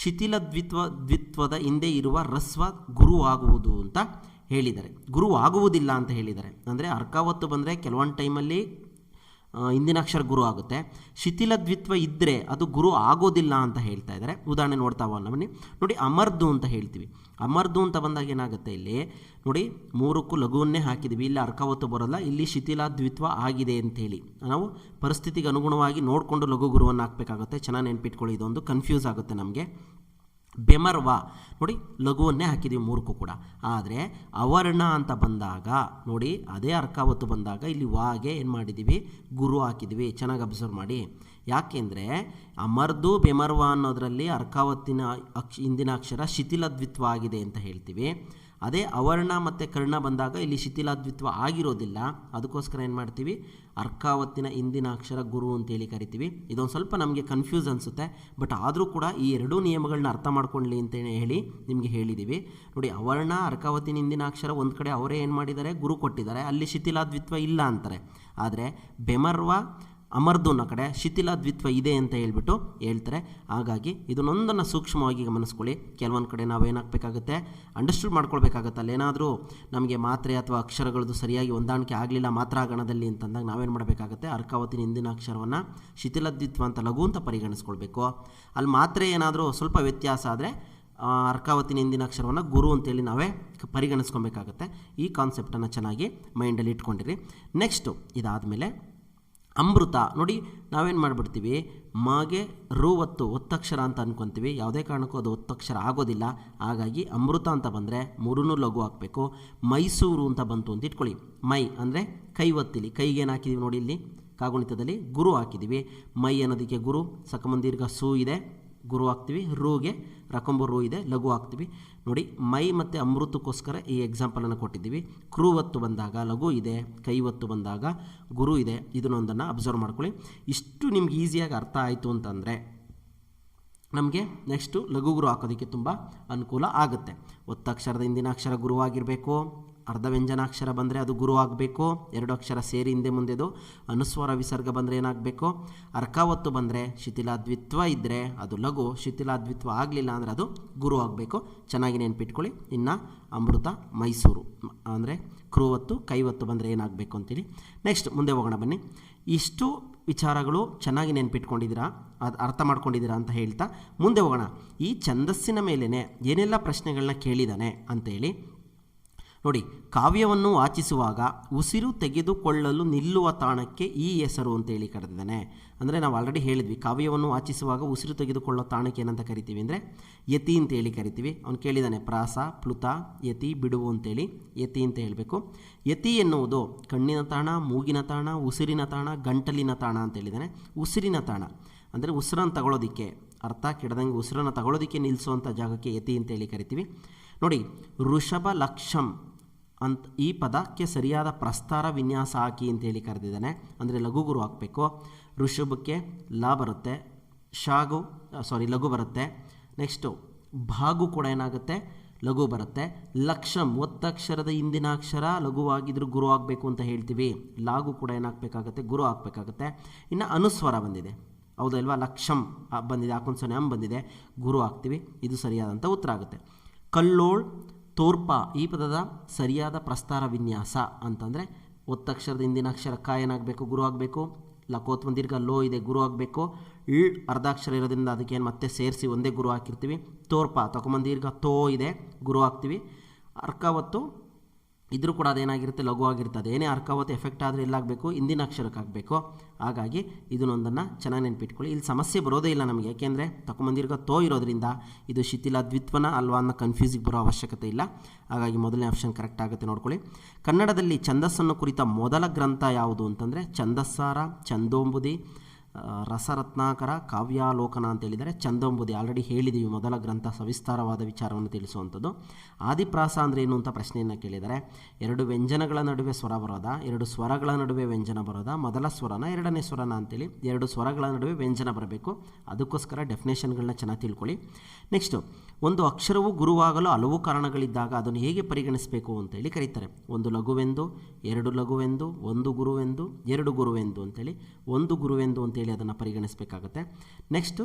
ಶಿಥಿಲ ದ್ವಿತ್ವ, ದ್ವಿತ್ವದ ಹಿಂದೆ ಇರುವ ರಸ್ವ ಗುರು ಆಗುವುದು ಅಂತ ಹೇಳಿದ್ದಾರೆ ಗುರು ಆಗುವುದಿಲ್ಲ ಅಂತ ಹೇಳಿದ್ದಾರೆ ಅಂದರೆ ಅರ್ಕಾವತ್ತು ಬಂದರೆ ಕೆಲವೊಂದು ಟೈಮಲ್ಲಿ ಹಿಂದಿನ ಅಕ್ಷರ ಗುರು ಆಗುತ್ತೆ. ಶಿಥಿಲ ದ್ವಿತ್ವ ಇದ್ದರೆ ಅದು ಗುರು ಆಗೋದಿಲ್ಲ ಅಂತ ಹೇಳ್ತಾ ಇದ್ದಾರೆ. ಉದಾಹರಣೆ ನೋಡ್ತಾ ಬನ್ನಿ. ನೋಡಿ, ಅಮರ್ದು ಅಂತ ಹೇಳ್ತೀವಿ. ಅಮರ್ದು ಅಂತ ಬಂದಾಗ ಏನಾಗುತ್ತೆ ಇಲ್ಲಿ? ನೋಡಿ, ಮೂರಕ್ಕೂ ಲಘುವನ್ನೇ ಹಾಕಿದ್ದೀವಿ. ಇಲ್ಲಿ ಅರ್ಕಾವತ್ತು ಬರೋಲ್ಲ. ಇಲ್ಲಿ ಶಿಥಿಲ ದ್ವಿತ್ವ ಆಗಿದೆ ಅಂತೇಳಿ. ನಾವು ಪರಿಸ್ಥಿತಿಗೆ ಅನುಗುಣವಾಗಿ ನೋಡಿಕೊಂಡು ಲಘು ಗುರುವನ್ನು ಹಾಕಬೇಕಾಗುತ್ತೆ. ಚೆನ್ನಾಗಿ ನೆನ್ಪಿಟ್ಕೊಳ್ಳಿ, ಇದೊಂದು ಕನ್ಫ್ಯೂಸ್ ಆಗುತ್ತೆ ನಮಗೆ. ಬೆಮರ್ವ. ನೋಡಿ, ಲಘುವನ್ನೇ ಹಾಕಿದ್ದೀವಿ ಮೂರಕ್ಕೂ ಕೂಡ. ಆದರೆ, ಅವರ್ಣ ಅಂತ ಬಂದಾಗ, ನೋಡಿ, ಅದೇ ಅರ್ಕಾವತ್ತು ಬಂದಾಗ ಇಲ್ಲಿ ವಾಗೆ ಏನು ಮಾಡಿದ್ದೀವಿ ಗುರು ಹಾಕಿದ್ದೀವಿ ಚೆನ್ನಾಗಿ ಅಬ್ಸರ್ವ್ ಮಾಡಿ. ಯಾಕೆಂದರೆ, ಅಮರ್ದು, ಬೆಮರ್ವ ಅನ್ನೋದರಲ್ಲಿ ಅರ್ಕಾವತ್ತಿನ ಅಕ್ಷ, ಹಿಂದಿನ ಅಕ್ಷರ ಶಿಥಿಲದ್ವಿತ್ವ ಆಗಿದೆ ಅಂತ ಹೇಳ್ತೀವಿ. ಅದೇ ಅವರ್ಣ ಮತ್ತು ಕರ್ಣ ಬಂದಾಗ ಇಲ್ಲಿ ಶಿಥಿಲಾದ್ವಿತ್ವ ಆಗಿರೋದಿಲ್ಲ. ಅದಕ್ಕೋಸ್ಕರ ಏನು ಮಾಡ್ತೀವಿ? ಅರ್ಕಾವತ್ತಿನ ಇಂದಿನ ಅಕ್ಷರ ಗುರು ಅಂತೇಳಿ ಕರಿತೀವಿ. ಇದೊಂದು ಸ್ವಲ್ಪ ನಮಗೆ ಕನ್ಫ್ಯೂಸ್ ಅನಿಸುತ್ತೆ. ಬಟ್ ಆದರೂ ಕೂಡ ಈ ಎರಡೂ ನಿಯಮಗಳನ್ನ ಅರ್ಥ ಮಾಡ್ಕೊಳ್ಳಿ ಅಂತ ಹೇಳಿ ನಿಮಗೆ ಹೇಳಿದ್ದೀವಿ ನೋಡಿ ಅವರ್ಣ ಅರ್ಕಾವತ್ತಿನ ಇಂದಿನ ಅಕ್ಷರ ಒಂದು ಕಡೆ ಅವರೇ ಏನು ಮಾಡಿದ್ದಾರೆ? ಗುರು ಕೊಟ್ಟಿದ್ದಾರೆ. ಅಲ್ಲಿ ಶಿಥಿಲಾದ್ವಿತ್ವ ಇಲ್ಲ ಅಂತಾರೆ. ಆದರೆ ಬೆಮರ್ವ ಅಮರ್ದು ಅನ್ನೋ ಕಡೆ ಶಿಥಿಲ ದ್ವಿತ್ವ ಇದೆ ಅಂತ ಹೇಳ್ಬಿಟ್ಟು ಹೇಳ್ತಾರೆ. ಹಾಗಾಗಿ ಇದನ್ನೊಂದನ್ನು ಸೂಕ್ಷ್ಮವಾಗಿ ಗಮನಿಸ್ಕೊಳ್ಳಿ. ಕೆಲವೊಂದು ಕಡೆ ನಾವು ಏನಾಗಬೇಕಾಗುತ್ತೆ ಅಂಡರ್ಸ್ಟೂಡ್ ಮಾಡ್ಕೊಳ್ಬೇಕಾಗತ್ತೆ ಅಲ್ಲೇನಾದರೂ ನಮಗೆ ಮಾತ್ರೆ ಅಥವಾ ಅಕ್ಷರಗಳದ್ದು ಸರಿಯಾಗಿ ಹೊಂದಾಣಿಕೆ ಆಗಲಿಲ್ಲ ಮಾತ್ರಾಗಣದಲ್ಲಿ ಅಂತಂದಾಗ ನಾವೇನು ಮಾಡಬೇಕಾಗುತ್ತೆ? ಅರ್ಕಾವತಿನ ಹಿಂದಿನ ಅಕ್ಷರವನ್ನು ಶಿಥಿಲ ದ್ವಿತ್ವ ಅಂತ ಲಘು ಅಂತ ಪರಿಗಣಿಸ್ಕೊಳ್ಬೇಕು. ಅಲ್ಲಿ ಮಾತ್ರೆ ಏನಾದರೂ ಸ್ವಲ್ಪ ವ್ಯತ್ಯಾಸ ಆದರೆ ಅರ್ಕಾವತಿನ ಹಿಂದಿನ ಅಕ್ಷರವನ್ನು ಗುರು ಅಂತೇಳಿ ನಾವೇ ಪರಿಗಣಿಸ್ಕೊಬೇಕಾಗತ್ತೆ ಈ ಕಾನ್ಸೆಪ್ಟನ್ನು ಚೆನ್ನಾಗಿ ಮೈಂಡಲ್ಲಿ ಇಟ್ಕೊಂಡಿರಿ. ನೆಕ್ಸ್ಟು ಇದಾದಮೇಲೆ ಅಮೃತ. ನೋಡಿ, ನಾವೇನು ಮಾಡಿಬಿಡ್ತೀವಿ? ಮಗೆ ರು ಒತ್ತು ಒತ್ತಕ್ಷರ ಅಂತ ಅನ್ಕೊತೀವಿ. ಯಾವುದೇ ಕಾರಣಕ್ಕೂ ಅದು ಒತ್ತಕ್ಷರ ಆಗೋದಿಲ್ಲ. ಹಾಗಾಗಿ ಅಮೃತ ಅಂತ ಬಂದರೆ ಮೂರೂ ಲಘು ಹಾಕಬೇಕು. ಮೈಸೂರು ಅಂತ ಬಂತು ಅಂತ ಇಟ್ಕೊಳ್ಳಿ. ಮೈ ಅಂದರೆ ಕೈ ಒತ್ತಿಲಿ ಕೈಗೆ ಏನು ಹಾಕಿದ್ದೀವಿ ನೋಡಿ ಇಲ್ಲಿ. ಕಾಗುಣಿತದಲ್ಲಿ ಗುರು ಹಾಕಿದ್ದೀವಿ ಮೈ ಅನ್ನೋದಕ್ಕೆ ಗುರು. ಸಕಮಂದೀರ್ಘ ಸು ಇದೆ. ಗುರು ಆಗ್ತೀವಿ, ರೂಗೆ ರಕಂಬು ರೂ ಇದೆ, ಲಘು ಹಾಕ್ತೀವಿ ನೋಡಿ, ಮೈ ಮತ್ತು ಅಮೃತಕ್ಕೋಸ್ಕರ ಈ ಎಕ್ಸಾಂಪಲನ್ನು ಕೊಟ್ಟಿದ್ದೀವಿ. ಕ್ರೂ ಬಂದಾಗ ಲಘು ಇದೆ ಕೈ ಒತ್ತು ಬಂದಾಗ ಗುರು ಇದೆ. ಇದನ್ನೊಂದನ್ನು ಅಬ್ಸರ್ವ್ ಮಾಡ್ಕೊಳ್ಳಿ. ಇಷ್ಟು ನಿಮ್ಗೆ ಈಸಿಯಾಗಿ ಅರ್ಥ ಆಯಿತು ಅಂತಂದರೆ ನಮಗೆ ನೆಕ್ಸ್ಟು ಲಘು ಗುರು ಹಾಕೋದಕ್ಕೆ ತುಂಬ ಅನುಕೂಲ ಆಗುತ್ತೆ. ಒತ್ತಕ್ಷರದ ಹಿಂದಿನ ಅಕ್ಷರ ಗುರುವಾಗಿರಬೇಕು. ಅರ್ಧ ವ್ಯಂಜನಾಕ್ಷರ ಬಂದರೆ ಅದು ಗುರು ಆಗಬೇಕು, ಎರಡು ಅಕ್ಷರ ಸೇರಿ ಹಿಂದೆ ಮುಂದೆದು ಅನುಸ್ವರ ವಿಸರ್ಗ ಬಂದರೆ ಏನಾಗಬೇಕು? ಅರ್ಕಾವತ್ತು ಬಂದರೆ ಶಿಥಿಲಾದ್ವಿತ್ವ ಇದ್ದರೆ ಅದು ಲಘು, ಶಿಥಿಲಾದ್ವಿತ್ವ ಆಗಲಿಲ್ಲ ಅಂದರೆ ಅದು ಗುರು ಆಗಬೇಕು. ಚೆನ್ನಾಗಿ ನೆನ್ಪಿಟ್ಕೊಳ್ಳಿ. ಇನ್ನು ಅಮೃತ, ಮೈಸೂರು, ಅಂದರೆ ಕ್ರೂವತ್ತು, ಕೈವತ್ತು ಬಂದರೆ ಏನಾಗಬೇಕು ಅಂತೇಳಿ ನೆಕ್ಸ್ಟ್ ಮುಂದೆ ಹೋಗೋಣ ಬನ್ನಿ. ಇಷ್ಟು ವಿಚಾರಗಳು ಚೆನ್ನಾಗಿ ನೆನ್ಪಿಟ್ಕೊಂಡಿದ್ದೀರಾ? ಅದು ಅರ್ಥ ಮಾಡ್ಕೊಂಡಿದ್ದೀರಾ ಅಂತ ಹೇಳ್ತಾ ಮುಂದೆ ಹೋಗೋಣ. ಈ ಛಂದಸ್ಸಿನ ಮೇಲೇ ಏನೆಲ್ಲ ಪ್ರಶ್ನೆಗಳನ್ನ ಕೇಳಿದ್ದಾನೆ ಅಂತೇಳಿ ನೋಡಿ, ಕಾವ್ಯವನ್ನು ವಾಚಿಸುವಾಗ ಉಸಿರು ತೆಗೆದುಕೊಳ್ಳಲು ನಿಲ್ಲುವ ತಾಣಕ್ಕೆ ಈ ಹೆಸರು ಅಂತೇಳಿ ಕರೆದಿದ್ದಾನೆ. ಅಂದರೆ ನಾವು ಆಲ್ರೆಡಿ ಹೇಳಿದ್ವಿ, ಕಾವ್ಯವನ್ನು ವಾಚಿಸುವಾಗ ಉಸಿರು ತೆಗೆದುಕೊಳ್ಳೋ ತಾಣಕ್ಕೆ ಏನಂತ ಕರಿತೀವಿ ಅಂದರೆ, ಯತಿ ಅಂತೇಳಿ ಕರಿತೀವಿ. ಅವ್ನು ಕೇಳಿದ್ದಾನೆ ಪ್ರಾಸ, ಪ್ಲುತ, ಯತಿ, ಬಿಡುವು ಅಂತೇಳಿ. ಯತಿ ಅಂತ ಹೇಳಬೇಕು. ಯತಿ ಎನ್ನುವುದು ಕಣ್ಣಿನ ತಾಣ, ಮೂಗಿನ ತಾಣ, ಉಸಿರಿನ ತಾಣ, ಗಂಟಲಿನ ತಾಣ ಅಂತ ಹೇಳಿದ್ದಾನೆ ಉಸಿರಿನ ತಾಣ. ಅಂದರೆ ಉಸಿರನ್ನು ತಗೊಳ್ಳೋದಕ್ಕೆ ಅರ್ಥ ಕೆಡದಂಗೆ ಉಸಿರನ್ನು ತಗೊಳ್ಳೋದಕ್ಕೆ ನಿಲ್ಲಿಸುವಂಥ ಜಾಗಕ್ಕೆ ಯತಿ ಅಂತೇಳಿ ಕರಿತೀವಿ. ನೋಡಿ, ಋಷಭ ಲಕ್ಷಂ ಅಂತ ಈ ಪದಕ್ಕೆ ಸರಿಯಾದ ಪ್ರಸ್ತಾರ ವಿನ್ಯಾಸ ಹಾಕಿ ಅಂತೇಳಿ ಕರೆದಿದ್ದಾನೆ. ಅಂದರೆ ಲಘು ಗುರು ಹಾಕಬೇಕು. ಋಷಭಕ್ಕೆ ಲಾ ಬರುತ್ತೆ, ಶಾಗು ಸಾರಿ ಲಘು ಬರುತ್ತೆ. ನೆಕ್ಸ್ಟು ಭಾಗು ಕೂಡ ಏನಾಗುತ್ತೆ? ಲಘು ಬರುತ್ತೆ. ಲಕ್ಷಂ, ಒತ್ತಕ್ಷರದ ಹಿಂದಿನ ಅಕ್ಷರ, ಲಘುವಾಗಿದ್ರೂ ಗುರು ಆಗಬೇಕು ಅಂತ ಹೇಳ್ತೀವಿ. ಲಾಗು ಕೂಡ ಏನಾಗಬೇಕಾಗತ್ತೆ? ಗುರು ಹಾಕಬೇಕಾಗತ್ತೆ. ಇನ್ನು ಅನುಸ್ವರ ಬಂದಿದೆ. ಹೌದಲ್ವಾ? ಲಕ್ಷಂ ಬಂದಿದೆ. ಹಾಕೊಂಡು ಸೊನ್ನೆ ಬಂದಿದೆ. ಗುರು ಹಾಕ್ತೀವಿ. ಇದು ಸರಿಯಾದಂಥ ಉತ್ತರ ಆಗುತ್ತೆ. ಕಲ್ಲೋಳ್ ತೋರ್ಪ, ಈ ಪದದ ಸರಿಯಾದ ಪ್ರಸ್ತಾರ ವಿನ್ಯಾಸ ಅಂತಂದರೆ ಒತ್ತಕ್ಷರದ ಹಿಂದಿನ ಅಕ್ಷರ ಏನಾಗಬೇಕು, ಗುರು ಆಗಬೇಕು ಲಕೋತ್ ದೀರ್ಘ ಲೋ ಇದೆ, ಗುರು ಆಗಬೇಕು ಇಳ್ ಅರ್ಧಾಕ್ಷರ ಇರೋದ್ರಿಂದ ಅದಕ್ಕೇನು ಮತ್ತೆ ಸೇರಿಸಿ ಒಂದೇ ಗುರು ಹಾಕಿರ್ತೀವಿ. ತೋರ್ಪ ತಗೊಂಬಂದೀರ್ಘ ತೋ ಇದೆ, ಗುರು ಹಾಕ್ತೀವಿ ಅರ್ಕಾವತ್ತು, ಇದ್ರೂ ಕೂಡ ಅದೇನಾಗಿರುತ್ತೆ, ಲಘು ಆಗಿರ್ತದೆ. ಏನೇ ಅರ್ಕಾವತ್ತು ಎಫೆಕ್ಟ್ ಆದರೆ ಎಲ್ಲಾಗಬೇಕು, ಹಿಂದಿನ ಅಕ್ಷರಕ್ಕೆ ಆಗಬೇಕು ಹಾಗಾಗಿ ಇದನ್ನೊಂದನ್ನು ಚೆನ್ನಾಗಿ ನೆನ್ಪಿಟ್ಕೊಳ್ಳಿ. ಇಲ್ಲಿ ಸಮಸ್ಯೆ ಬರೋದೇ ಇಲ್ಲ ನಮಗೆ. ಯಾಕೆಂದರೆ ತಕೊಂಬಂದಿರ್ಗ ತೋ ಇರೋದ್ರಿಂದ ಇದು ಶಿಥಿಲ ದ್ವಿತ್ವನ ಅಲ್ವಾ ಅನ್ನೋ ಕನ್ಫ್ಯೂಸಿಗೆ ಬರೋ ಅವಶ್ಯಕತೆ ಇಲ್ಲ. ಹಾಗಾಗಿ ಮೊದಲನೇ ಆಪ್ಷನ್ ಕರೆಕ್ಟ್ ಆಗುತ್ತೆ ನೋಡ್ಕೊಳ್ಳಿ. ಕನ್ನಡದಲ್ಲಿ ಛಂದಸ್ಸನ್ನು ಕುರಿತ ಮೊದಲ ಗ್ರಂಥ ಯಾವುದು ಅಂತಂದರೆ ಛಂದಸ್ಸಾರ ಚಂದೋಂಬುದಿ ಆ, ರಸರತ್ನಾಕರ ಕಾವ್ಯಾಲೋಕನ ಅಂತ ಹೇಳಿದರೆ ಚಂದಂಬುದಿ. ಆಲ್ರೆಡಿ ಹೇಳಿದೀವಿ ಮೊದಲ ಗ್ರಂಥ ಸವಿಸ್ತಾರವಾದ ವಿಚಾರವನ್ನು ತಿಳಿಸುವಂಥದ್ದು. ಆದಿಪ್ರಾಸ ಅಂದರೆ ಏನು ಅಂತ ಪ್ರಶ್ನೆಯನ್ನು ಕೇಳಿದರೆ, ಎರಡು ವ್ಯಂಜನಗಳ ನಡುವೆ ಸ್ವರ ಬರೋದ, ಎರಡು ಸ್ವರಗಳ ನಡುವೆ ವ್ಯಂಜನ ಬರೋದ, ಮೊದಲ ಸ್ವರನ, ಎರಡನೇ ಸ್ವರನ ಅಂತೇಳಿ ಎರಡು ಸ್ವರಗಳ ನಡುವೆ ವ್ಯಂಜನ ಬರಬೇಕು. ಅದಕ್ಕೋಸ್ಕರ ಡೆಫಿನೇಷನ್ಗಳನ್ನ ಚೆನ್ನಾಗಿ ತಿಳ್ಕೊಳ್ಳಿ. ನೆಕ್ಸ್ಟು ಒಂದು ಅಕ್ಷರವು ಗುರುವಾಗಲು ಹಲವು ಕಾರಣಗಳಿದ್ದಾಗ ಅದನ್ನು ಹೇಗೆ ಪರಿಗಣಿಸಬೇಕು ಅಂತೇಳಿ ಕರೀತಾರೆ. ಒಂದು ಲಘುವೆಂದು, ಎರಡು ಲಘುವೆಂದು, ಒಂದು ಗುರುವೆಂದು, ಎರಡು ಗುರುವೆಂದು ಅಂತೇಳಿ ಒಂದು ಗುರುವೆಂದು ಅಂತೇಳಿ ಅದನ್ನು ಪರಿಗಣಿಸಬೇಕಾಗತ್ತೆ. ನೆಕ್ಸ್ಟು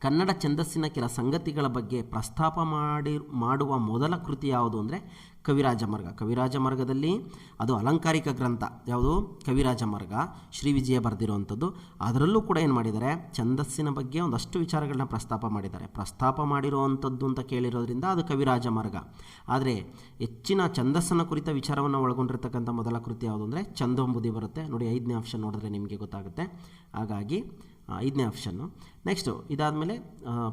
ಕನ್ನಡ ಛಂದಸ್ಸಿನ ಕೆಲ ಸಂಗತಿಗಳ ಬಗ್ಗೆ ಪ್ರಸ್ತಾಪ ಮಾಡಿ, ಮಾಡುವ ಮೊದಲ ಕೃತಿ ಯಾವುದು ಅಂದರೆ ಕವಿರಾಜಮರ್ಗ. ಕವಿರಾಜಮರ್ಗದಲ್ಲಿ ಅದು ಅಲಂಕಾರಿಕ ಗ್ರಂಥ. ಯಾವುದು? ಕವಿರಾಜ ಮಾರ್ಗ ಶ್ರೀ ವಿಜಯ ಬರೆದಿರುವಂಥದ್ದು. ಅದರಲ್ಲೂ ಕೂಡ ಏನು ಮಾಡಿದ್ದಾರೆ? ಛಂದಸ್ಸಿನ ಬಗ್ಗೆ ಒಂದಷ್ಟು ವಿಚಾರಗಳನ್ನ ಪ್ರಸ್ತಾಪ ಮಾಡಿದ್ದಾರೆ. ಪ್ರಸ್ತಾಪ ಮಾಡಿರುವಂಥದ್ದು ಅಂತ ಕೇಳಿರೋದ್ರಿಂದ ಅದು ಕವಿರಾಜ ಮಾರ್ಗ ಆದರೆ ಹೆಚ್ಚಿನ ಛಂದಸ್ಸನ ಕುರಿತ ವಿಚಾರವನ್ನು ಒಳಗೊಂಡಿರ್ತಕ್ಕಂಥ ಮೊದಲ ಕೃತಿ ಯಾವುದು ಅಂದರೆ ಚಂದೋಂಬುದಿ ಬರುತ್ತೆ. ನೋಡಿ ಐದನೇ ಆಪ್ಷನ್ ನೋಡಿದ್ರೆ ನಿಮಗೆ ಗೊತ್ತಾಗುತ್ತೆ. ಹಾಗಾಗಿ ಐದನೇ ಆಪ್ಷನ್ನು. ನೆಕ್ಸ್ಟು ಇದಾದಮೇಲೆ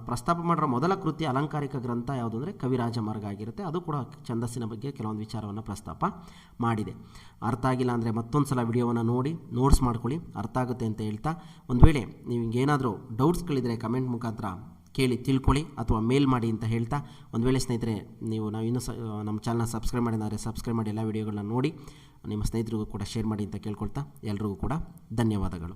ಪ್ರಸ್ತಾಪ ಮಾಡಿರೋ ಮೊದಲ ಕೃತಿ ಅಲಂಕಾರಿಕ ಗ್ರಂಥ ಯಾವುದು ಅಂದರೆ ಕವಿರಾಜ ಮಾರ್ಗ ಆಗಿರುತ್ತೆ. ಅದು ಕೂಡ ಛಂದಸ್ಸಿನ ಬಗ್ಗೆ ಕೆಲವೊಂದು ವಿಚಾರವನ್ನು ಪ್ರಸ್ತಾಪ ಮಾಡಿದೆ. ಅರ್ಥ ಆಗಿಲ್ಲ ಅಂದರೆ ಮತ್ತೊಂದು ಸಲ ವಿಡಿಯೋವನ್ನು ನೋಡಿ ನೋಟ್ಸ್ ಮಾಡ್ಕೊಳ್ಳಿ. ಅರ್ಥ ಆಗುತ್ತೆ ಅಂತ ಹೇಳ್ತಾ, ಒಂದು ವೇಳೆ ನೀವು ಏನಾದರೂ ಡೌಟ್ಸ್ಗಳಿದ್ರೆ ಕಮೆಂಟ್ ಮುಖಾಂತರ ಕೇಳಿ, ತಿಳ್ಕೊಳ್ಳಿ ಅಥವಾ ಮೇಲ್ ಮಾಡಿ ಅಂತ ಹೇಳ್ತಾ, ಒಂದು ವೇಳೆ ಸ್ನೇಹಿತರೆ, ನೀವು ನಾವು ಇನ್ನೂ ನಮ್ಮ ಚಾನಲ್ನ ಸಬ್ಸ್ಕ್ರೈಬ್ ಮಾಡಿದ್ದಾರೆ ಸಬ್ಸ್ಕ್ರೈಬ್ ಮಾಡಿ ಎಲ್ಲ ವಿಡಿಯೋಗಳನ್ನ ನೋಡಿ, ನಿಮ್ಮ ಸ್ನೇಹಿತರಿಗೂ ಕೂಡ ಶೇರ್ ಮಾಡಿ ಅಂತ ಕೇಳ್ಕೊಳ್ತಾ, ಎಲ್ರಿಗೂ ಕೂಡ ಧನ್ಯವಾದಗಳು.